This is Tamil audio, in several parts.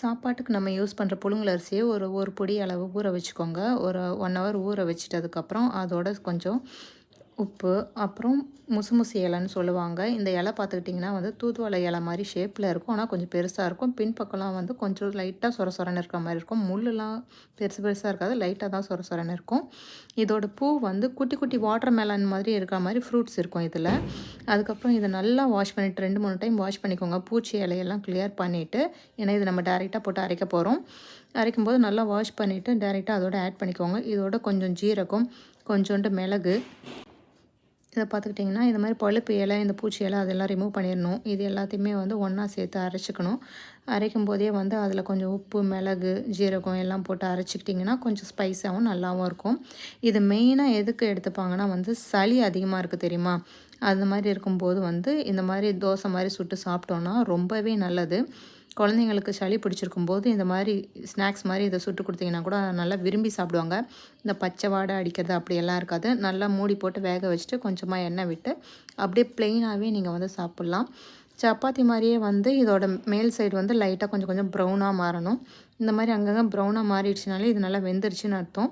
சாப்பாட்டுக்கு நம்ம யூஸ் பண்ணுற புழுங்கல் அரிசியை ஒரு ஒரு பொடி அளவு ஊற வச்சுக்கோங்க. ஒரு ஒன் ஹவர் ஊற வச்சுட்டதுக்கப்புறம் அதோட கொஞ்சம் உப்பு அப்புறம் முசு முசு இலைன்னு சொல்லுவாங்க. இந்த இலை பார்த்துக்கிட்டிங்கன்னா வந்து தூதுவளை இலை மாதிரி ஷேப்பில் இருக்கும். ஆனால் கொஞ்சம் பெருசாக இருக்கும். பின்பக்கம்லாம் வந்து கொஞ்சம் லைட்டாக சொர சொரன்னு இருக்கிற மாதிரி இருக்கும். முள்ளுலாம் பெருசு பெருசாக இருக்காது. லைட்டாக தான் சொர சொரன்னு இருக்கும். இதோட பூ வந்து குட்டி குட்டி வாட்டர் மேலன் மாதிரி இருக்கிற மாதிரி ஃப்ரூட்ஸ் இருக்கும் இதில். அதுக்கப்புறம் இதை நல்லா வாஷ் பண்ணிவிட்டு ரெண்டு மூணு டைம் வாஷ் பண்ணிக்கோங்க. பூச்சி இலையெல்லாம் கிளியர் பண்ணிவிட்டு ஏன்னா இது நம்ம டேரெக்டாக போட்டு அரைக்க போகிறோம் அரைக்கும்போது நல்லா வாஷ் பண்ணிவிட்டு டேரெக்டாக அதோட ஆட் பண்ணிக்கோங்க. இதோட கொஞ்சம் ஜீரகம் கொஞ்சோண்டு மிளகு இதை பார்த்துக்கிட்டிங்கன்னா இந்த மாதிரி பழுப்பு இலை இந்த பூச்சி இலை அதெல்லாம் ரிமூவ் பண்ணிடணும். இது எல்லாத்தையுமே வந்து ஒன்றா சேர்த்து அரைச்சிக்கணும். அரைக்கும் போதே வந்து அதில் கொஞ்சம் உப்பு மிளகு ஜீரகம் எல்லாம் போட்டு அரைச்சிக்கிட்டிங்கன்னா கொஞ்சம் ஸ்பைஸாகவும் நல்லாவும் இருக்கும். இது மெயினாக எதுக்கு எடுத்துப்பாங்கன்னா வந்து சளி அதிகமாக இருக்குது தெரியுமா? அந்த மாதிரி இருக்கும்போது வந்து இந்த மாதிரி தோசை மாதிரி சுட்டு சாப்பிட்டோன்னா ரொம்பவே நல்லது. குழந்தைங்களுக்கு சளி பிடிச்சிருக்கும் போது இந்த மாதிரி ஸ்நாக்ஸ் மாதிரி இதை சுட்டு கொடுத்தீங்கன்னா கூட நல்லா விரும்பி சாப்பிடுவாங்க. இந்த பச்சை வாடை அடிக்கிறது அப்படியெல்லாம் இருக்காது. நல்லா மூடி போட்டு வேக வச்சுட்டு கொஞ்சமாக எண்ணெய் விட்டு அப்படியே ப்ளெயினாகவே நீங்கள் வந்து சாப்பிட்லாம். சப்பாத்தி மாதிரியே வந்து இதோட மேல் சைடு வந்து லைட்டாக கொஞ்சம் கொஞ்சம் ப்ரௌனாக மாறணும். இந்த மாதிரி அங்கங்கே ப்ரௌனாக மாறிடுச்சுனாலே இது நல்லா வெந்துருச்சுன்னு அர்த்தம்.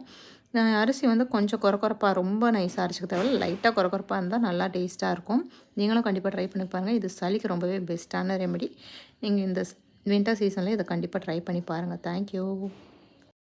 அரிசி வந்து கொஞ்சம் குறக்குறப்பாக ரொம்ப நைஸாக அரைச்சிக்க தேவையில்ல. லைட்டாக குறக்குறப்பாக இருந்தால் நல்லா டேஸ்ட்டாக இருக்கும். நீங்களும் கண்டிப்பாக ட்ரை பண்ணி பாருங்கள் இது சளிக்கு ரொம்பவே பெஸ்ட்டான ரெமெடி நீங்கள் இந்த வின்டர் சீசனில் இதை கண்டிப்பாக ட்ரை பண்ணி பாருங்கள் தேங்க்யூ